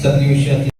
создающие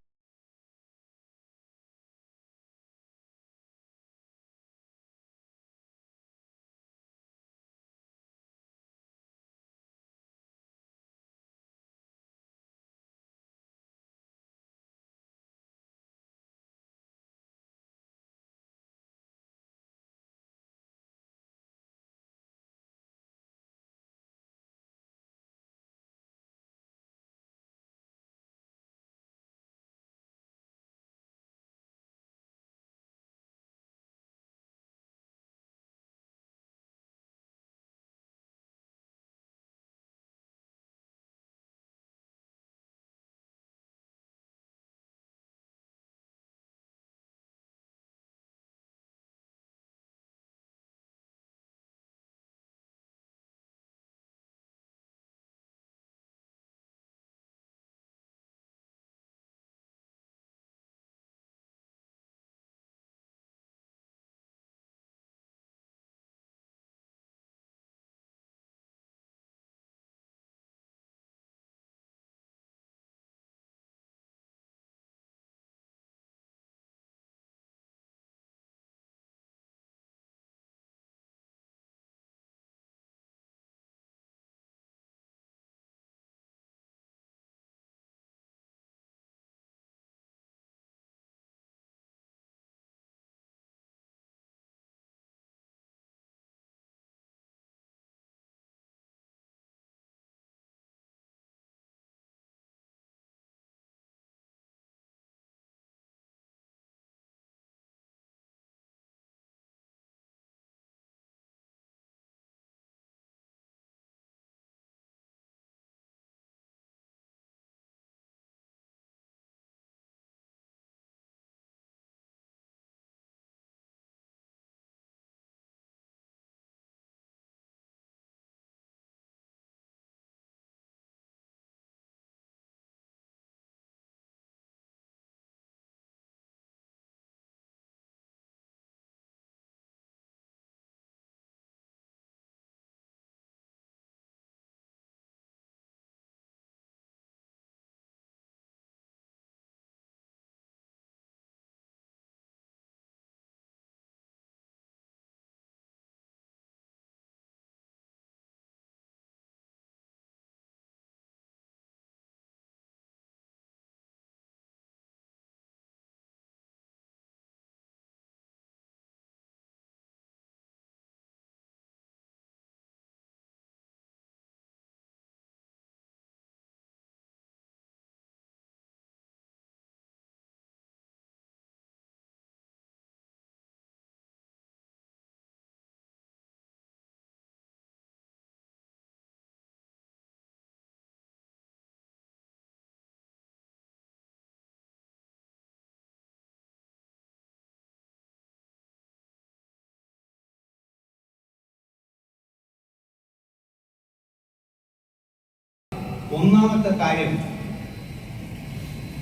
ഒന്നാമത്തെ കാര്യം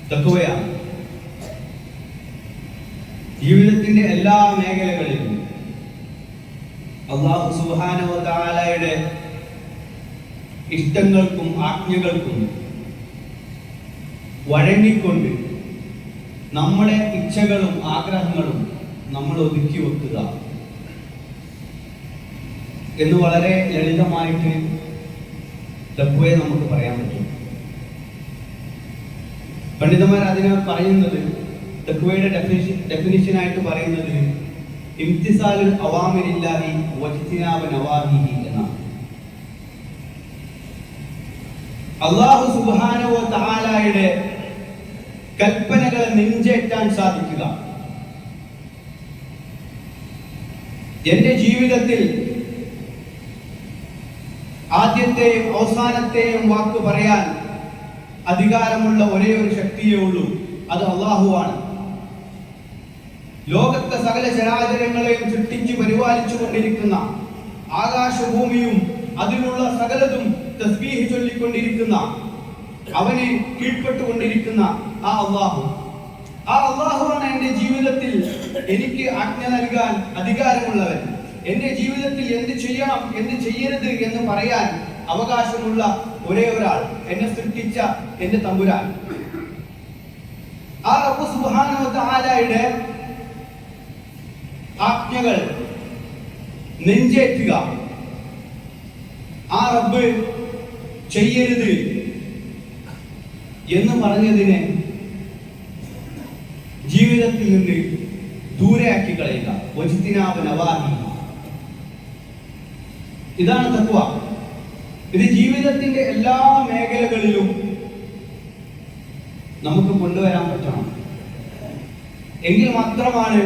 തത്വയാണ് ജീവിതത്തിന്റെ എല്ലാ മേഖലകളിലും അള്ളാഹു സുബാനവതാലയുടെ ഇഷ്ടങ്ങൾക്കും ആജ്ഞകൾക്കും വഴങ്ങിക്കൊണ്ട് നമ്മുടെ ഇച്ഛകളും ആഗ്രഹങ്ങളും നമ്മൾ ഒതുക്കി വെക്കുക എന്ന് വളരെ ലളിതമായിട്ട് തത്വയെ നമുക്ക് പറയാൻ പറ്റും. പണ്ഡിതന്മാർ അതിനെ പറയുന്നത് തക്വയുടെ ഡെഫിനിഷൻ ഡെഫിനിഷനായിട്ട് പറയുന്നത് ഇംതിസാലുൽ അവാമിലില്ലാഹി വജ്തിനാബ നവാഹിഹി എന്നാണ്. അള്ളാഹു സുബാനോ താലായുടെ കൽപ്പനകളെ നെഞ്ചേറ്റാൻ സാധിക്കുക. എന്റെ ജീവിതത്തിൽ ആദ്യത്തെയും അവസാനത്തെയും വാക്ക് പറയാൻ അധികാരമുള്ള ഒരേ ഒരു ശക്തിയേ ഉള്ളൂ. അത് അള്ളാഹുവാണ് ലോകത്തെ സകല ചരാചരങ്ങളെയും സൃഷ്ടിച്ച് പരിപാലിച്ചു കൊണ്ടിരിക്കുന്ന ആകാശഭൂമിയും അതിലുള്ള സകലതും തസ്ബീഹ് ചൊല്ലിക്കൊണ്ടിരിക്കുന്ന അവനെ കീഴ്പ്പെട്ടുകൊണ്ടിരിക്കുന്ന ആ അള്ളാഹു ആ അള്ളാഹുവാണ് എന്റെ ജീവിതത്തിൽ എനിക്ക് ആജ്ഞ നൽകാൻ അധികാരമുള്ളവൻ. എന്റെ ജീവിതത്തിൽ എന്ത് ചെയ്യണം എന്ത് ചെയ്യരുത് എന്ന് പറയാൻ അവകാശമുള്ള ഒരേ ഒരാൾ എന്നെ സൃഷ്ടിച്ച എന്റെ തമ്പുരാൻ. ആ റബ്ബ് തആലയുടെ ആജ്ഞകൾ നെഞ്ചേറ്റുക. ആ റബ്ബ് ചെയ്യരുത് എന്ന് പറഞ്ഞതിനെ ജീവിതത്തിൽ നിന്ന് ദൂരെയാക്കി കളയുക. വജിത്തിനാവ് നവാഹി ഇതാണ് തത്വ ഇത് ജീവിതത്തിന്റെ എല്ലാ മേഖലകളിലും നമുക്ക് കൊണ്ടുവരാൻ പറ്റണം. എങ്കിൽ മാത്രമാണ്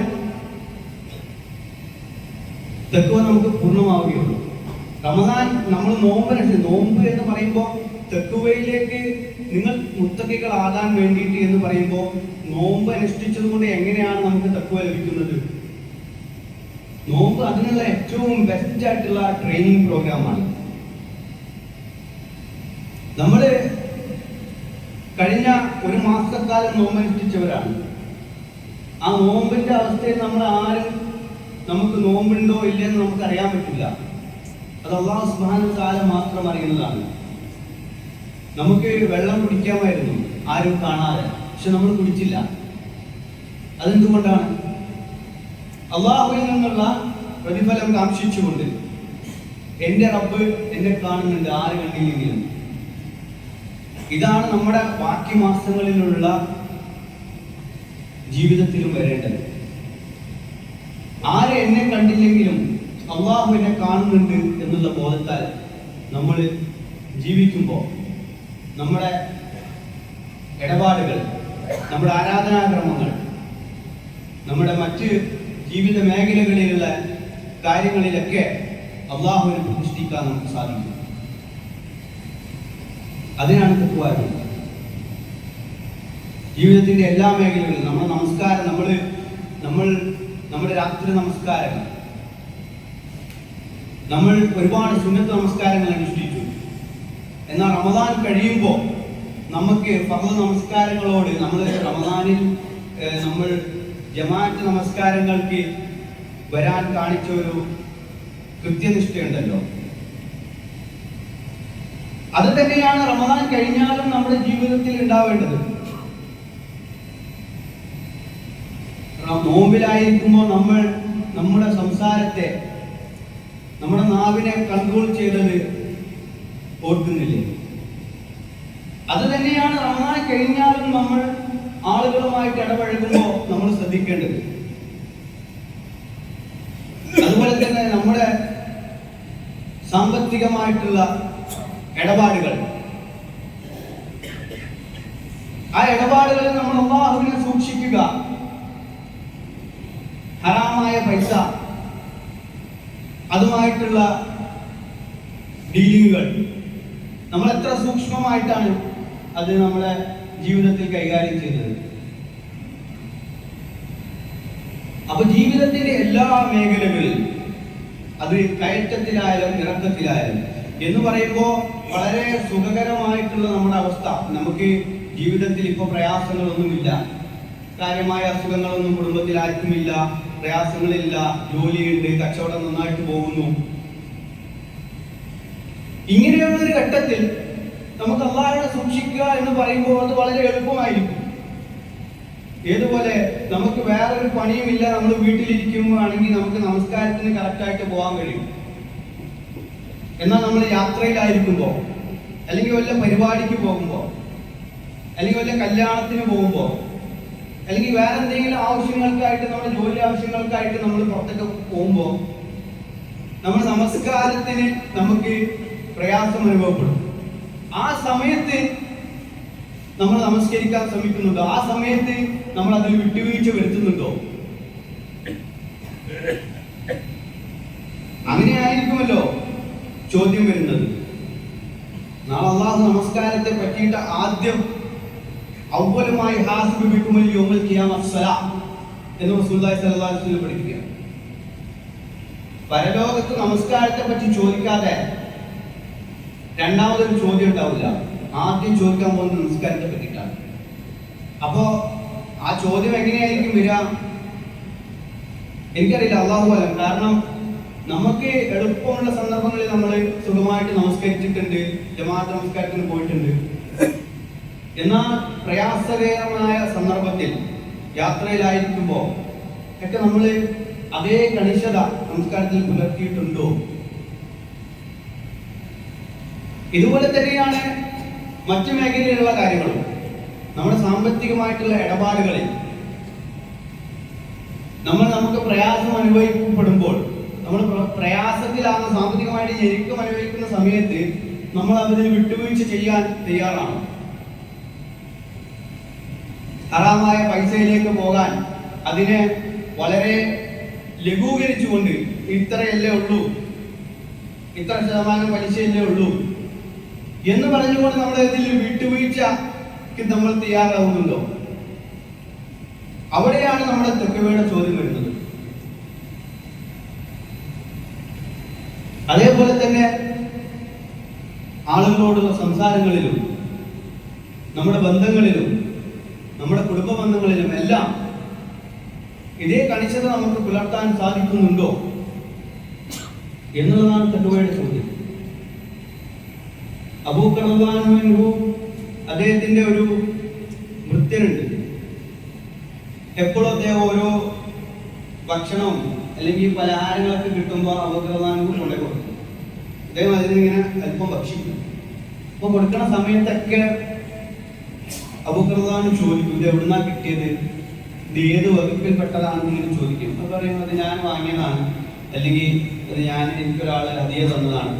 തെക്കുവ നമുക്ക് പൂർണമാവുകയുള്ളൂ. റമദാൻ നമ്മൾ നോമ്പനുസരിച്ച് നോമ്പ് എന്ന് പറയുമ്പോൾ തെക്കുവയിലേക്ക് നിങ്ങൾ മുത്തക്കികളാകാൻ വേണ്ടിയിട്ട് എന്ന് പറയുമ്പോൾ നോമ്പ് അനുഷ്ഠിച്ചത് കൊണ്ട് എങ്ങനെയാണ് നമുക്ക് തെക്കുവ ലഭിക്കുന്നത്? നോമ്പ് അതിനുള്ള ഏറ്റവും ബെസ്റ്റ് ആയിട്ടുള്ള ട്രെയിനിങ് പ്രോഗ്രാമാണ് നമ്മൾ കഴിഞ്ഞ ഒരു മാസക്കാലം നോമ്പ് അനുഷ്ഠിച്ചവരാണ്. ആ നോമ്പിന്റെ അവസ്ഥയിൽ നമ്മൾ ആരും നമുക്ക് നോമ്പുണ്ടോ ഇല്ലെന്ന് നമുക്ക് അറിയാൻ പറ്റില്ല. അത് അള്ളാഹു സുബാന കാലം മാത്രം അറിയുന്നതാണ്. നമുക്ക് വെള്ളം കുടിക്കാമായിരുന്നു ആരും കാണാതെ. പക്ഷെ നമ്മൾ കുടിച്ചില്ല. അതെന്തുകൊണ്ടാണ്? അള്ളാഹുവിൽ നിന്നുള്ള പ്രതിഫലം കാക്ഷിച്ചുകൊണ്ട് എന്റെ റബ്ബ് എന്നെ കാണുന്നുണ്ട്. ആര് കണ്ടില്ലെങ്കിലും. ഇതാണ് നമ്മുടെ ബാക്കി മാസങ്ങളിലുള്ള ജീവിതത്തിലും വരേണ്ടത്. ആര് എന്നെ കണ്ടില്ലെങ്കിലും അള്ളാഹു എന്നെ കാണുന്നുണ്ട് എന്നുള്ള ബോധത്താൽ നമ്മൾ ജീവിക്കുമ്പോൾ നമ്മുടെ ഇടപാടുകൾ നമ്മുടെ ആരാധനാക്രമങ്ങൾ നമ്മുടെ മറ്റ് ജീവിത മേഖലകളിലുള്ള കാര്യങ്ങളിലൊക്കെ അള്ളാഹുവിനെ പ്രതിഷ്ഠിക്കാൻ നമുക്ക് സാധിക്കും. അതിനാണ് തത്വാരം ജീവിതത്തിന്റെ എല്ലാ മേഖലകളിലും നമ്മുടെ നമസ്കാരം നമ്മൾ നമ്മൾ നമ്മുടെ രാത്രി നമസ്കാരം നമ്മൾ ഒരുപാട് സുന്നത്ത് നമസ്കാരങ്ങൾ അനുഷ്ഠിച്ചു. എന്നാൽ റമദാൻ കഴിയുമ്പോൾ നമുക്ക് ഫർദ് നമസ്കാരങ്ങളോട് നമ്മൾ റമദാനിൽ നമ്മൾ ജമാഅത്ത് നമസ്കാരങ്ങൾക്ക് വരാൻ കാണിച്ച ഒരു കൃത്യനിഷ്ഠയുണ്ടല്ലോ. അത് തന്നെയാണ് റമദാൻ കഴിഞ്ഞാലും നമ്മുടെ ജീവിതത്തിൽ ഉണ്ടാവേണ്ടത്. നോമ്പിലായിരിക്കുമ്പോൾ നമ്മൾ നമ്മുടെ സംസാരത്തെ നമ്മുടെ നാവിനെ കൺട്രോൾ ചെയ്തത് ഓർക്കുന്നില്ലേ? അത് തന്നെയാണ് റമദാൻ കഴിഞ്ഞാലും നമ്മൾ ആളുകളുമായിട്ട് ഇടപഴകുമ്പോൾ ശ്രദ്ധിക്കേണ്ടത്. അതുപോലെ തന്നെ നമ്മുടെ സാമ്പത്തികമായിട്ടുള്ള ഇടപാടുകൾ. ആ ഇടപാടുകളിൽ നമ്മൾ അള്ളാഹുവിനെ സൂക്ഷിക്കുക. ഹറാമായ പൈസ അതുമായിട്ടുള്ള ഡീലിങ്ങുകൾ. നമ്മൾ എത്ര സൂക്ഷ്മമായിട്ടാണ് അത് നമ്മുടെ ജീവിതത്തിൽ കൈകാര്യം ചെയ്തത് അപ്പൊ ജീവിതത്തിന്റെ എല്ലാ മേഖലകളിൽ അത് കയറ്റത്തിലായാലും ഇറക്കത്തിലായാലും എന്ന് പറയുമ്പോൾ വളരെ സുഖകരമായിട്ടുള്ള നമ്മുടെ അവസ്ഥ. നമുക്ക് ജീവിതത്തിൽ ഇപ്പോൾ പ്രയാസങ്ങളൊന്നുമില്ല. കാര്യമായ അസുഖങ്ങളൊന്നും കുടുംബത്തിൽ ആർക്കുമില്ല. പ്രയാസങ്ങളില്ല. ജോലിയുണ്ട്. കച്ചവടം നന്നായിട്ട് പോകുന്നു. ഇങ്ങനെയുള്ള ഒരു ഘട്ടത്തിൽ നമുക്ക് അള്ളാഹിനെ സൂക്ഷിക്കുക എന്ന് പറയുമ്പോൾ അത് വളരെ എളുപ്പമായിരിക്കും. ഏതുപോലെ നമുക്ക് വേറൊരു പണിയുമില്ല നമ്മൾ വീട്ടിലിരിക്കുമ്പോഴാണെങ്കിൽ നമുക്ക് നമസ്കാരത്തിന് കറക്റ്റായിട്ട് പോകാൻ കഴിയും. എന്നാൽ നമ്മൾ യാത്രയിലായിരിക്കുമ്പോൾ അല്ലെങ്കിൽ വല്ല പരിപാടിക്ക് പോകുമ്പോൾ അല്ലെങ്കിൽ വല്ല കല്യാണത്തിന് പോകുമ്പോൾ അല്ലെങ്കിൽ വേറെ എന്തെങ്കിലും ആവശ്യങ്ങൾക്കായിട്ട് നമ്മുടെ ജോലി ആവശ്യങ്ങൾക്കായിട്ട് നമ്മൾ പുറത്തൊക്കെ പോകുമ്പോൾ നമ്മൾ നമസ്കാരത്തിന് നമുക്ക് പ്രയാസം അനുഭവപ്പെടും. ആ സമയത്ത് നമ്മൾ നമസ്കരിക്കാൻ ശ്രമിക്കുന്നുണ്ട്. ആ സമയത്ത് നമ്മൾ അതിൽ വിട്ടുവീഴ്ച വരുത്തുന്നുണ്ടോ? അങ്ങനെ ആയിരിക്കുമല്ലോ ചോദ്യം വരുന്നത്. നാളെ അള്ളാഹു നമസ്കാരത്തെ പറ്റിയിട്ട് ആദ്യം ഔവലമായി ഹാസിബ് ബിക്കുമൽ യോമൽ എന്ന് റസൂലുള്ളാഹി സ്വല്ലല്ലാഹു അലൈഹി പരലോകത്ത് നമസ്കാരത്തെ പറ്റി ചോദിക്കാതെ രണ്ടാമതൊരു ചോദ്യം ഉണ്ടാവില്ല. ആദ്യം ചോദിക്കാൻ പോകുന്ന നമസ്കാരത്തെ പറ്റിയിട്ടാണ്. അപ്പോ ആ ചോദ്യം എങ്ങനെയായിരിക്കും വരിക? എനിക്കറിയില്ല അള്ളാഹു അലം. കാരണം നമുക്ക് എളുപ്പമുള്ള സന്ദർഭങ്ങളിൽ നമ്മൾ സുഖമായിട്ട് നമസ്കരിച്ചിട്ടുണ്ട് ജമാഅത്ത് നമസ്കാരത്തിന് പോയിട്ടുണ്ട്. എന്നാൽ പ്രയാസകരമായ സന്ദർഭത്തിൽ യാത്രയിലായിരിക്കുമ്പോൾ ഒക്കെ നമ്മൾ അതേ കണിശത സംസ്കാരത്തിൽ പുലർത്തിയിട്ടുണ്ടോ? ഇതുപോലെ തന്നെയാണ് മറ്റു മേഖലയിലുള്ള കാര്യങ്ങളും. നമ്മുടെ സാമ്പത്തികമായിട്ടുള്ള ഇടപാടുകളിൽ നമ്മൾ നമുക്ക് പ്രയാസം അനുഭവിക്കപ്പെടുമ്പോൾ നമ്മൾ പ്രയാസത്തിലാകുന്ന സാമ്പത്തികമായിട്ട് ഞെരുക്കം അനുഭവിക്കുന്ന സമയത്ത് നമ്മൾ അതിന് വിട്ടുവീഴ്ച ചെയ്യാൻ തയ്യാറാണ്. ഹറാമായ പൈസയിലേക്ക് പോകാൻ അതിനെ വളരെ ലഘൂകരിച്ചുകൊണ്ട് ഇത്രയല്ലേ ഉള്ളൂ ഇത്ര ശതമാനം പലിശയല്ലേ ഉള്ളൂ എന്ന് പറഞ്ഞുകൊണ്ട് നമ്മൾ ഇതിൽ വിട്ടുവീഴ്ചക്ക് നമ്മൾ തയ്യാറാവുന്നുണ്ടോ? അവിടെയാണ് നമ്മുടെ തെക്കവയുടെ ചോദ്യം വരുന്നത്. അതേപോലെ തന്നെ ആളുകളോടുള്ള സംസാരങ്ങളിലും നമ്മുടെ ബന്ധങ്ങളിലും നമ്മുടെ കുടുംബ ബന്ധങ്ങളിലും എല്ലാം ഇതേ കണിശത നമുക്ക് പുലർത്താൻ സാധിക്കുന്നുണ്ടോ എന്നുള്ളതാണ് തെക്കുവയുടെ ചോദ്യം. അബൂക്കറു അദ്ദേഹത്തിന്റെ ഒരു വൃത്യനുണ്ട് എപ്പോഴും അദ്ദേഹം ഓരോ ഭക്ഷണവും അല്ലെങ്കിൽ പലഹാരങ്ങളൊക്കെ കിട്ടുമ്പോൾ അബൂക്കറു കൊണ്ടു കൊടുക്കും. അദ്ദേഹം അതിനിങ്ങനെ അല്പം ഭക്ഷിക്കും. അപ്പൊ കൊടുക്കുന്ന സമയത്തൊക്കെ അബൂക്കർദാൻ ചോദിക്കും ഇത് എവിടുന്നാ കിട്ടിയത്? ഇത് ഏത് വകുപ്പിൽപ്പെട്ടതാണെന്ന് ഇങ്ങനെ ചോദിക്കും. അപ്പൊ പറയും അത് ഞാൻ വാങ്ങിയതാണ്. അല്ലെങ്കിൽ അത് ഞാൻ എനിക്കൊരാൾ അതിയെ തന്നതാണ്.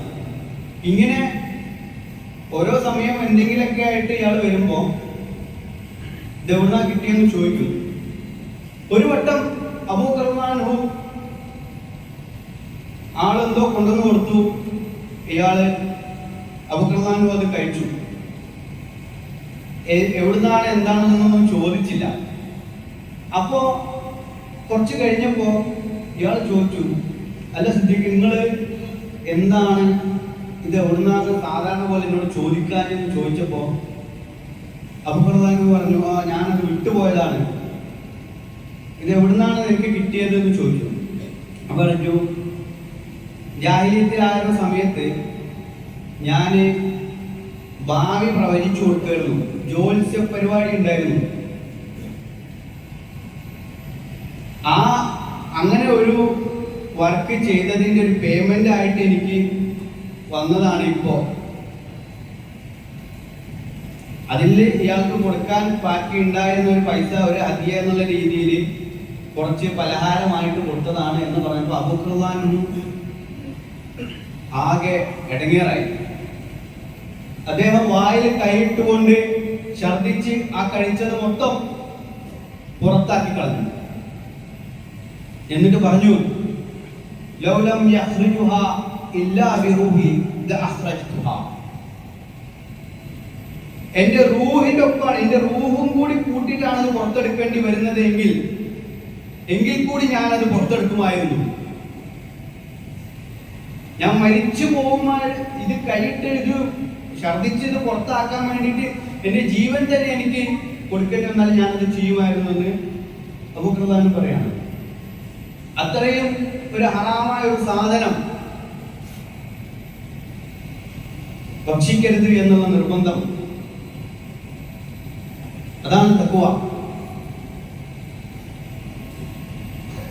ഇങ്ങനെ ഓരോ സമയം എന്തെങ്കിലുമൊക്കെ ആയിട്ട് ഇയാൾ വരുമ്പോ ഇത് എവിടുന്നാ കിട്ടിയെന്ന് ചോദിക്കും. ഒരു വട്ടം അബൂക്കർമാനു ആളെന്തോ കൊണ്ടുവന്ന് കൊടുത്തു. ഇയാൾ അബൂക്കർമാനു അത് കഴിച്ചു. എവിടുന്നാണ് എന്താണെന്നൊന്നും ചോദിച്ചില്ല. അപ്പോ കുറച്ച് കഴിഞ്ഞപ്പോ ഇയാൾ ചോദിച്ചു അല്ല സിദ്ദീഖ് നിങ്ങൾ എന്താണ് ഇത് എവിടുന്നാണ് സാധാരണ പോലെ എന്നോട് ചോദിക്കാനെന്ന് ചോദിച്ചപ്പോ അബുപ്രധാനം പറഞ്ഞു ആ ഞാനത് വിട്ടുപോയതാണ്. ഇത് എവിടുന്നാണ് എനിക്ക് കിട്ടിയത്? എന്ന് ചോദിച്ചു. അപ്പൊ പറഞ്ഞു ജാഹിലിയത്തിലായിരുന്ന സമയത്ത് ഞാൻ ഭാവി പ്രവചിച്ചു കൊടുക്കായിരുന്നു ജ്യോത്സ്യ പരിപാടി ഉണ്ടായിരുന്നു. ആ അങ്ങനെ ഒരു വർക്ക് ചെയ്തതിന്റെ ഒരു പേയ്മെന്റ് ആയിട്ട് എനിക്ക് വന്നതാണ് ഇപ്പോ. അതിൽ ഇയാൾക്ക് കൊടുക്കാൻ ബാക്കി ഉണ്ടായിരുന്ന ഒരു പൈസ ഒരു അധിക എന്നുള്ള രീതിയിൽ കുറച്ച് പലഹാരമായിട്ട് കൊടുത്തതാണ് എന്ന് പറഞ്ഞപ്പോൾ അബുഖുർവാനും ആകെ ഇടങ്ങേറായി അദ്ദേഹം വായിൽ കൈയിട്ടുകൊണ്ട് ഛർദിച്ച് ആ കഴിച്ചത് മൊത്തം പുറത്താക്കി കളഞ്ഞു. എന്നിട്ട് പറഞ്ഞു ലൗലം എന്റെ റൂഹിന്റെ ഒപ്പമാണ് എന്റെ റൂഹും കൂടി കൂട്ടിയിട്ടാണ് അത് പുറത്തെടുക്കേണ്ടി വരുന്നത് എങ്കിൽ എങ്കിൽ കൂടി ഞാൻ അത് പുറത്തെടുക്കുമായിരുന്നു. ഞാൻ മരിച്ചു പോകുമ്പോൾ ഇത് കൈയിട്ട് ഇത് ഛർദിച്ച് ഇത് പുറത്താക്കാൻ വേണ്ടിയിട്ട് എന്റെ ജീവൻ തന്നെ എനിക്ക് കൊടുക്കേണ്ടി വന്നാൽ ഞാനത് ചെയ്യുമായിരുന്നു എന്ന് അബൂബക്കർ പറയാണ്. അത്രയും ഒരു ഹറാമായ ഒരു സാധനം ഭക്ഷിക്കരുത് എന്നുള്ള നിർബന്ധം. അതാണ് തക്കുവ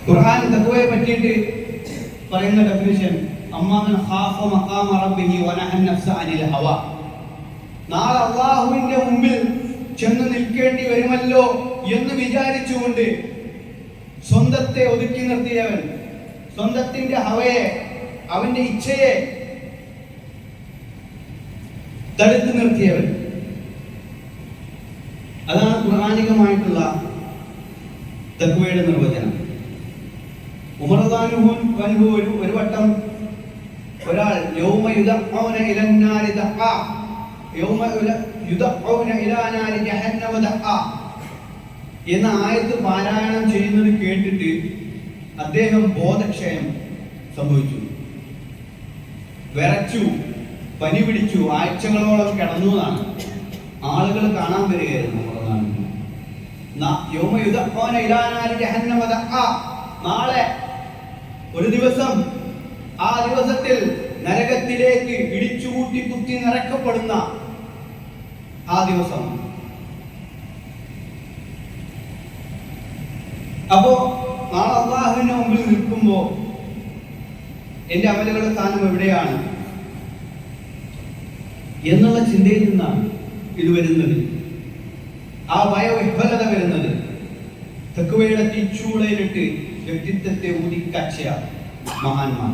ഖുർആൻ തക്കുവയെ പറ്റിയിട്ട് പറയുന്ന ഡെഫിനിഷൻ അമ്മാമൻ ഖാഫ മഖാമ റബ്ബിഹി വനഹൻ നഫ്സ അനിൽ ഹവ. നാളെ അള്ളാഹുവിന്റെ മുമ്പിൽ ചെന്ന് നിൽക്കേണ്ടി വരുമല്ലോ എന്ന് വിചാരിച്ചുകൊണ്ട് സ്വന്തത്തെ ഒതുക്കി നിർത്തിയവൻ സ്വന്തത്തിന്റെ ഹവയെ അവന്റെ ഇച്ഛയെ തടുത്തു നിർത്തിയവൻ. അതാണ് ഖുർആാനികമായിട്ടുള്ള തക്വയുടെ നിർവചനം. ഉമർദാനുഹുൻ വൻഹു ഒരു ഒരു വട്ടം ഒരാൾ യൗമ യുദഅൗന ഇലന്നാരി ദഅ. യൗമ യുല- യുദഅൗന ഇലാ നാരി ജഹന്നമ ദഅ. എന്ന ആയത്ത് പാരായണം ചെയ്യുന്നത് കേട്ടിട്ട് അദ്ദേഹം ബോധക്ഷയം സംഭവിച്ചു. വിറച്ചു. പനി പിടിച്ചു ആഴ്ചകളോളം കിടന്നു എന്നാണ്. ആളുകൾ കാണാൻ വരികയായിരുന്നു നാളെ ഒരു ദിവസം ആ ദിവസത്തിൽ നരകത്തിലേക്ക് ഇടിച്ചുകൂട്ടി കുത്തി നിറക്കപ്പെടുന്ന ആ ദിവസം. അപ്പോ നാളെ അള്ളാഹുവിന്റെ മുമ്പിൽ നിൽക്കുമ്പോ എന്റെ അമലുകളുടെ സ്ഥാനം എവിടെയാണ്? എന്നുള്ള ചിന്തയിൽ നിന്നാണ് ഇത് വരുന്നത്. ആ വയവിഫലത വരുന്നത്. തെക്കുവയുടെ തീച്ചൂളയിലിട്ട് വ്യക്തിത്വത്തെ ഊതിക്കച്ച മഹാന്മാർ.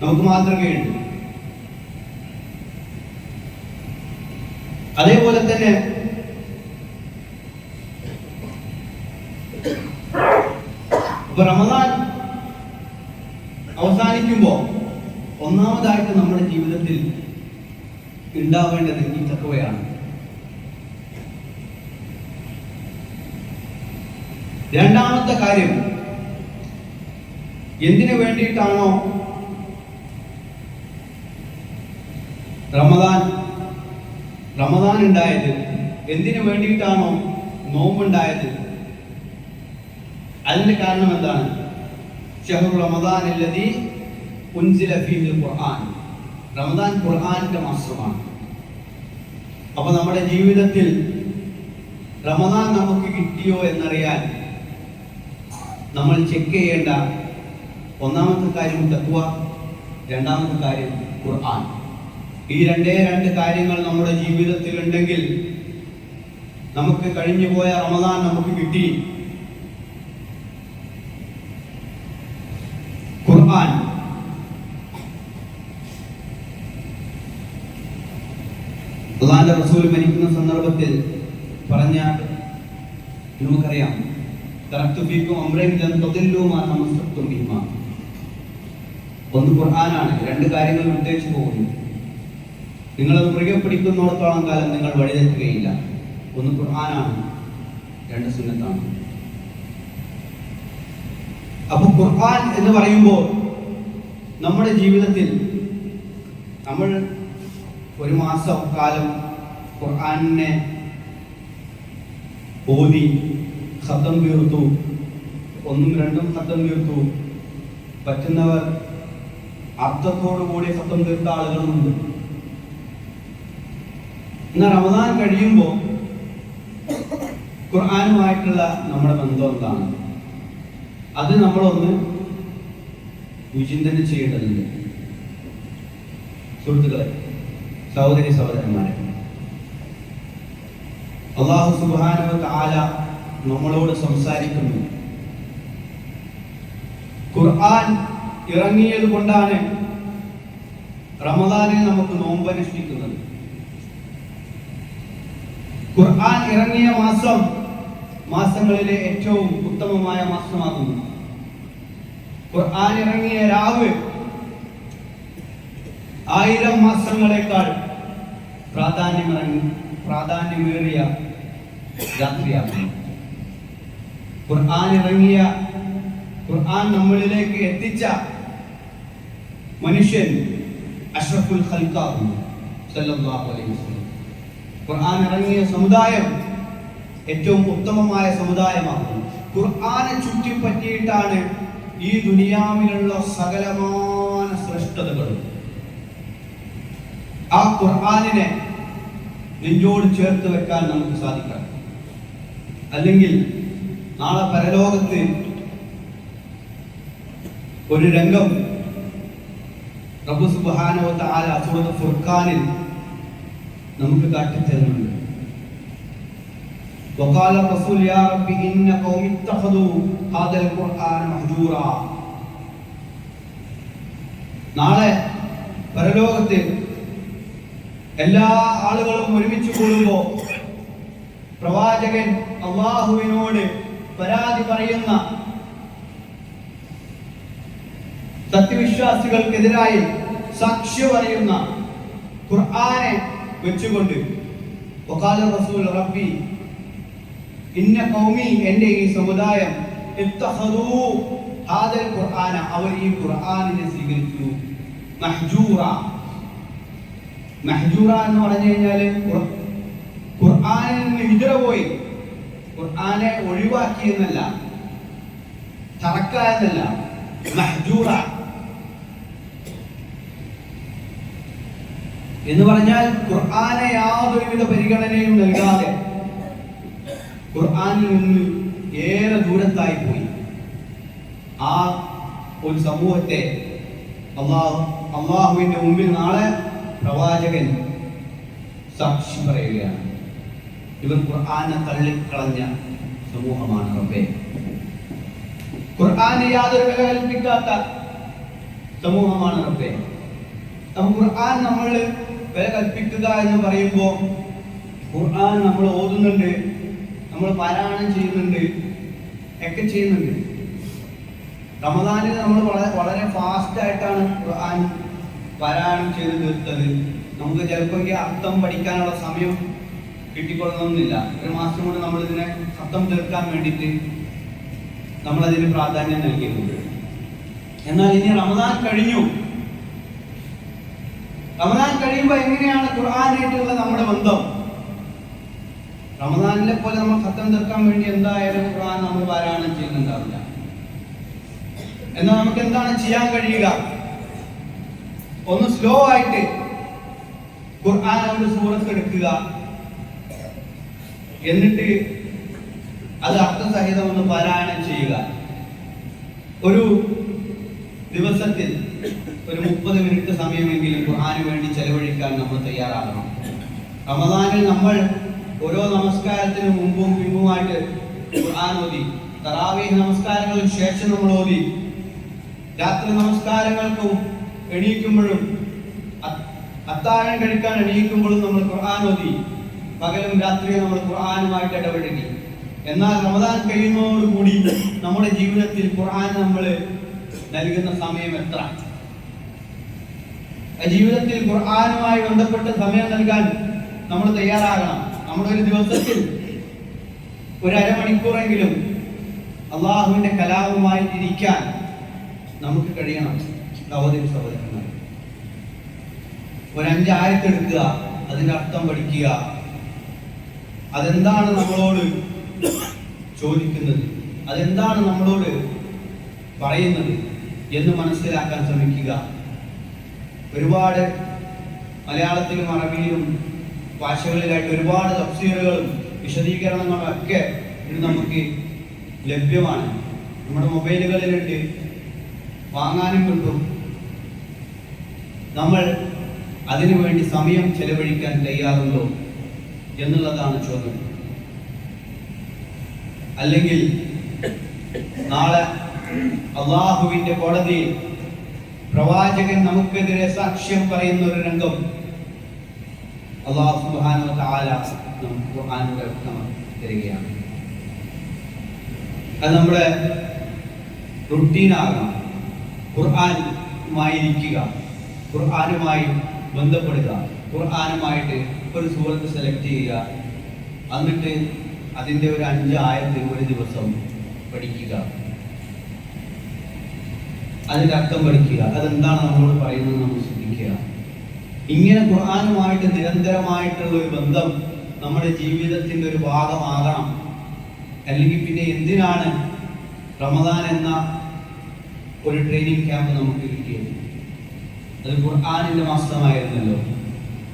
നമുക്ക് മാതൃകയുണ്ട് അതേപോലെ തന്നെ ഇപ്പൊ റമദാൻ ഒന്നാമതായിട്ട് നമ്മുടെ ജീവിതത്തിൽ ഉണ്ടാവേണ്ടത് ഈ തക്കവയാണ്. രണ്ടാമത്തെ കാര്യം എന്തിനു വേണ്ടിയിട്ടാണോ റമദാൻ റമദാൻ ഉണ്ടായത്? എന്തിനു വേണ്ടിയിട്ടാണോ നോമ്പുണ്ടായത്? അതിന്റെ കാരണം എന്താണ്? ഷഹർ റമദാൻ ഉൻസില ഫീൽ ഖുർആൻ. റമദാൻ ഖുർആാനിന്റെ മാസമാണ് അപ്പോൾ നമ്മുടെ ജീവിതത്തിൽ റമദാൻ നമുക്ക് കിട്ടിയോ എന്നറിയാൻ നമ്മൾ ചെക്ക് ചെയ്യേണ്ട ഒന്നാമത്തെ കാര്യം തത്വ രണ്ടാമത്തെ കാര്യം ഖുർആൻ. ഈ രണ്ടേ രണ്ട് കാര്യങ്ങൾ നമ്മുടെ ജീവിതത്തിൽ ഉണ്ടെങ്കിൽ നമുക്ക് കഴിഞ്ഞു പോയ റമദാൻ നമുക്ക് കിട്ടി. ഖുർആൻ അള്ളാന്റെ റസൂൽ മരിക്കുന്ന സന്ദർഭത്തിൽ പറഞ്ഞ നമുക്കറിയാം. ഒന്ന് ഖുർആനാണ് രണ്ട് കാര്യങ്ങൾ നിർദ്ദേശിച്ചു പോകുന്നു. നിങ്ങളത് മുറുകെ പിടിക്കുന്നിടത്തോളം കാലം നിങ്ങൾ വഴിതെറ്റുകയില്ല. ഒന്ന് ഖുർആനാണ് രണ്ട് സുന്നത്താണ്. അപ്പൊ ഖുർആൻ എന്ന് പറയുമ്പോൾ നമ്മുടെ ജീവിതത്തിൽ നമ്മൾ ഒരു മാസം കാലം ഖുർആനെ ഓതി ശബ്ദം തീർത്തു ഒന്നും രണ്ടും ശബ്ദം തീർത്തു പറ്റുന്നവർ അർത്ഥത്തോടുകൂടി ശബ്ദം തീർത്ത ആളുകളുമുണ്ട്. എന്നാൽ റമദാൻ കഴിയുമ്പോൾ ഖുർആാനുമായിട്ടുള്ള നമ്മുടെ ബന്ധം എന്താണ്? അത് നമ്മളൊന്ന് വിചിന്തനം ചെയ്യേണ്ടതുണ്ട്. സുഹൃത്തുക്കളെ സഹോദരി സഹോദരന്മാരെ അള്ളാഹു സുബാനവ താല നമ്മളോട് സംസാരിക്കുന്നു. ഖുർആൻ ഇറങ്ങിയത് കൊണ്ടാണ് റമദാനെ നമുക്ക് നോമ്പ് അനുഷ്ഠിക്കുന്നത് ഖുർആൻ ഇറങ്ങിയ മാസം മാസങ്ങളിലെ ഏറ്റവും ഉത്തമമായ മാസമാകുന്നു. ഖുർആൻ ഇറങ്ങിയ രാവ് ആയിരം മാസങ്ങളെക്കാൾ പ്രാധാന്യമിറങ്ങി പ്രാധാന്യമേറിയ രാത്രിയാണ് ഖുർആൻ ഇറങ്ങിയ ഖുർആൻ നമ്മളിലേക്ക് എത്തിച്ച മനുഷ്യൻ അഷ്റഫുൽ ഖൽക്കാകുന്നു സല്ലല്ലാഹു അലൈഹി വസല്ലം. ഖുർആൻ ഇറങ്ങിയ സമുദായം ഏറ്റവും ഉത്തമമായ സമുദായമാകുന്നു ഖുർആനെ ചുറ്റിപ്പറ്റിയിട്ടാണ് ഈ ദുനിയാവിലുള്ള സകലമാന ശ്രേഷ്ഠതകളും. ആ ഖുർആനിനെ നെഞ്ചോട് ചേർത്ത് വെക്കാൻ നമുക്ക് സാധിക്കണം അല്ലെങ്കിൽ നാളെ പരലോകത്ത് ഒരു രംഗം റബ്ബു സുബ്ഹാനഹു വ തആല സൂറത്ത് ഫുർഖാനിൽ നമുക്ക് കാട്ടിത്തരുന്നുണ്ട് وقال الرسول يا رب إن قوم اتخذوا هذا القرآن مهجورا നാളെ പരലോകത്ത് എല്ലാ ആളുകളും ഒരുമിച്ച് കൂടുമ്പോ പ്രവാചകൻ അള്ളാഹുവിനോട് പരാതി പറയുന്ന സത്യവിശ്വാസികൾക്കെതിരായി സാക്ഷ്യ പറയുന്ന ഖുർആനെ വെച്ചുകൊണ്ട് വഖാല റസൂൽ റബ്ബി ഇന്ന കൗമി എന്റെ ഈ സമുദായം ഖുർആന അവർ ഈ ഖുർആനിനെ സ്വീകരിച്ചു. മഹ്ജൂറ മഹ്ജൂറ എന്ന് പറഞ്ഞു കഴിഞ്ഞാൽ ഖുർആാനിൽ ഖുർആനിൽ നിന്ന് ഹിജറ പോയി. ഖുർആാനെ ഒഴിവാക്കി എന്നല്ല തറക്ക എന്നല്ല മഹജൂറ. എന്ന് പറഞ്ഞാൽ ഖുർആാനെ യാതൊരുവിധ പരിഗണനയും നൽകാതെ ഖുർആാനിൽ നിന്ന് ഏറെ ദൂരത്തായി പോയി. ആ ഒരു സമൂഹത്തെ അള്ളാഹു അള്ളാഹുവിന്റെ മുമ്പിൽ നാളെ പ്രവാചകൻ സാക്ഷി പറയുകയാണ്. ഇവർ ഖുർആാനെ തള്ളിക്കളഞ്ഞ സമൂഹമാണ് റബ്ബേ. ഖുർആാനെ യാതൊരു വില കൽപ്പിക്കാത്ത സമൂഹമാണ് റബ്ബേ. ഖുർആൻ നമ്മൾ വില കൽപ്പിക്കുക എന്ന് പറയുമ്പോൾ ഖുർആൻ നമ്മൾ ഓതുന്നുണ്ട് നമ്മൾ പാരായണം ചെയ്യുന്നുണ്ട് ഒക്കെ ചെയ്യുന്നുണ്ട്. റമദാനിൽ നമ്മൾ വളരെ വളരെ ഫാസ്റ്റ് ആയിട്ടാണ് ഖുർആൻ പാരായണം ചെയ്ത് തീർത്തത്. നമുക്ക് ചിലപ്പോൾ അർത്ഥം പഠിക്കാനുള്ള സമയം കിട്ടിക്കൊള്ളണമെന്നില്ല ഒരു മാസം കൊണ്ട് നമ്മൾ ഇതിനെ അർത്ഥം തീർക്കാൻ വേണ്ടിയിട്ട് നമ്മൾ അതിന് പ്രാധാന്യം നൽകിയിട്ടുണ്ട്. എന്നാൽ ഇനി റമദാൻ കഴിഞ്ഞു. റമദാൻ കഴിയുമ്പോൾ എങ്ങനെയാണ് ഖുർആാനായിട്ടുള്ള നമ്മുടെ ബന്ധം? റമദാനിലെ പോലെ നമ്മൾ സത്യം തീർക്കാൻ വേണ്ടി എന്തായാലും ഖുർആൻ നമ്മൾ പാരായണം ചെയ്യുന്നുണ്ടാവില്ല. എന്നാൽ നമുക്ക് എന്താണ് ചെയ്യാൻ കഴിയുക? ഒന്ന് സ്ലോ ആയിട്ട് ഖുർആൻ സൂറത്ത് എടുക്കുക. എന്നിട്ട് അത് അർത്ഥസഹിതം ഒന്ന് പാരായണം ചെയ്യുക. ഒരു ദിവസത്തിൽ ഒരു മുപ്പത് മിനിറ്റ് സമയമെങ്കിലും ഖുർആന് വേണ്ടി ചെലവഴിക്കാൻ നമ്മൾ തയ്യാറാകണം. റമദാനിൽ നമ്മൾ ഓരോ നമസ്കാരത്തിന് മുമ്പും പിമ്പുമായിട്ട് ഖുർആൻ ഓതി തറാവീഹ് നമസ്കാരങ്ങൾക്ക് ശേഷം നമ്മൾ ഓതി രാത്രി നമസ്കാരങ്ങൾക്കും എണീക്കുമ്പോഴും അത്താഴം കഴിക്കാൻ എണീക്കുമ്പോഴും നമ്മൾ ഖുർആൻ ഓതി. പകലും രാത്രിയും നമ്മൾ ഖുർആനുമായിട്ട് ഇടപെടുകി. എന്നാൽ റമദാൻ കഴിയുന്നതോടുകൂടി നമ്മുടെ ജീവിതത്തിൽ ഖുർആൻ നമ്മൾ നൽകുന്ന സമയം എത്ര? ജീവിതത്തിൽ ഖുർആനുമായി ബന്ധപ്പെട്ട് സമയം നൽകാൻ നമ്മൾ തയ്യാറാകണം. നമ്മുടെ ഒരു ദിവസത്തിൽ ഒരു അള്ളാഹുവിന്റെ കലാപമായി ഇരിക്കാൻ നമുക്ക് കഴിയണം. സഹോദരി സഹോദരന്മാർ ഒരു അഞ്ചായത്തെടുക്കുക അതിന്റെ അർത്ഥം പഠിക്കുക. അതെന്താണ് നമ്മളോട് ചോദിക്കുന്നത്? അതെന്താണ് നമ്മളോട് പറയുന്നത് എന്ന് മനസ്സിലാക്കാൻ ശ്രമിക്കുക. ഒരുപാട് മലയാളത്തിലും അറബിയിലും ഭാഷകളിലായിട്ട് ഒരുപാട് തഫ്സീറുകളും വിശദീകരണങ്ങളും ഒക്കെ ഇന്ന് നമുക്ക് ലഭ്യമാണ്. നമ്മുടെ മൊബൈലുകളിലുണ്ട്. വാങ്ങാനും കിട്ടും. നമ്മൾ അതിനുവേണ്ടി സമയം ചെലവഴിക്കാൻ തയ്യാറുണ്ടോ എന്നുള്ളതാണ് ചോദ്യം. അല്ലെങ്കിൽ നാളെ അള്ളാഹുവിന്റെ കോടതിയിൽ പ്രവാചകൻ നമുക്കെതിരെ സാക്ഷ്യം പറയുന്ന ഒരു രംഗം അള്ളാഹു തരികയാണ്. അത് നമ്മുടെ റുട്ടീനാകണം ഖുർആനുമായി ഇരിക്കുക ഖുർആനുമായി ബന്ധപ്പെടുക. ഖുർആാനുമായിട്ട് ഒരു സൂറത്ത് സെലക്ട് ചെയ്യുക. എന്നിട്ട് അതിന്റെ ഒരു അഞ്ച് ആയത്ത് ഒരു ദിവസം പഠിക്കുക. അതിന്റെ അർത്ഥം പഠിക്കുക. അതെന്താണ് നമ്മളോട് പറയുന്നത് നമ്മൾ ശ്രദ്ധിക്കുക. ഇങ്ങനെ ഖുർആാനുമായിട്ട് നിരന്തരമായിട്ടുള്ള ഒരു ബന്ധം നമ്മുടെ ജീവിതത്തിന്റെ ഒരു ഭാഗമാകണം. അല്ലെങ്കിൽ പിന്നെ എന്തിനാണ് റമദാൻ എന്ന ഒരു ട്രെയിനിങ് ക്യാമ്പ് നമുക്ക് അത് ഖുർആാനിന്റെ മാസമായിരുന്നല്ലോ.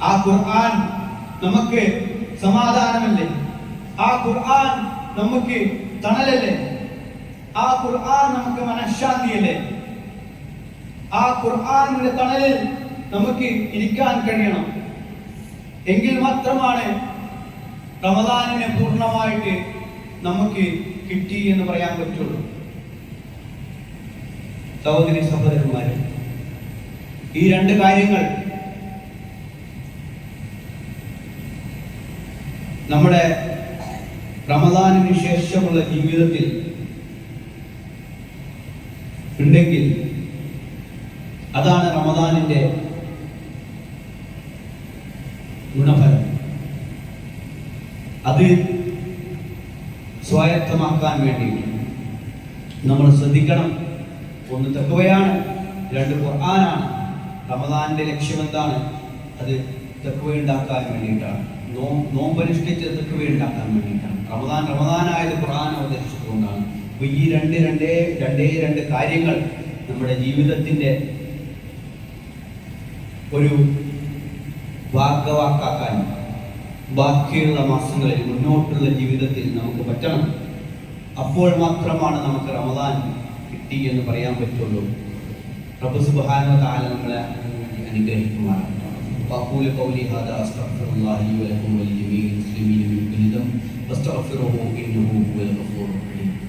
ആ ഖുർആൻ നമുക്ക് സമാധാനമല്ലേ? ആ ഖുർആൻ നമുക്ക് തണലല്ലേ? ആ ഖുർആൻ നമുക്ക് മനഃശാന്തിയല്ലേ? ആ ഖുർആാനിന്റെ തണലിൽ നമുക്ക് ഇരിക്കാൻ കഴിയണം. എങ്കിൽ മാത്രമാണ് റമദാനിനെ പൂർണമായിട്ട് നമുക്ക് കിട്ടി എന്ന് പറയാൻ പറ്റുള്ളൂ. സഹോദരി സഹോദരന്മാരെ ഈ രണ്ട് കാര്യങ്ങൾ നമ്മുടെ റമദാനിന് ശേഷമുള്ള ജീവിതത്തിൽ ഉണ്ടെങ്കിൽ അതാണ് റമദാനിന്റെ ഗുണഫലം. അത് സ്വായത്തമാക്കാൻ വേണ്ടി നമ്മൾ ശ്രദ്ധിക്കണം. ഒന്ന് തക്കവയാണ് രണ്ട് ഖുർആനാണ്. റമദാനിന്റെ ലക്ഷ്യം എന്താണ്? അത് തെക്കുവയുണ്ടാക്കാൻ വേണ്ടിയിട്ടാണ്. നോ നോമ്പനുഷ്ഠിച്ച് തെക്കുവയുണ്ടാക്കാൻ വേണ്ടിയിട്ടാണ്. റമദാൻ റമദാനായത് ഖുർആൻ അവതരിച്ചതുകൊണ്ടാണ് അപ്പൊ ഈ രണ്ട് രണ്ടേ രണ്ടേ രണ്ട് കാര്യങ്ങൾ നമ്മുടെ ജീവിതത്തിന്റെ ഒരു ഭാഗവാക്കാക്കാൻ ബാക്കിയുള്ള മാസങ്ങളിൽ മുന്നോട്ടുള്ള ജീവിതത്തിൽ നമുക്ക് പറ്റണം. അപ്പോൾ മാത്രമാണ് നമുക്ക് റമദാൻ കിട്ടി എന്ന് പറയാൻ പറ്റുള്ളൂ. റബ്ബ് സുബ്ഹാനഹു വ തആല നമ്മളെ അനുഗ്രഹിക്കുമാറാകട്ടെ وأقول قولي هذا أستغفر الله لي ولكم ولجميع المسلمين من كل ذنب فاستغفروه إنه هو الغفور الرحيم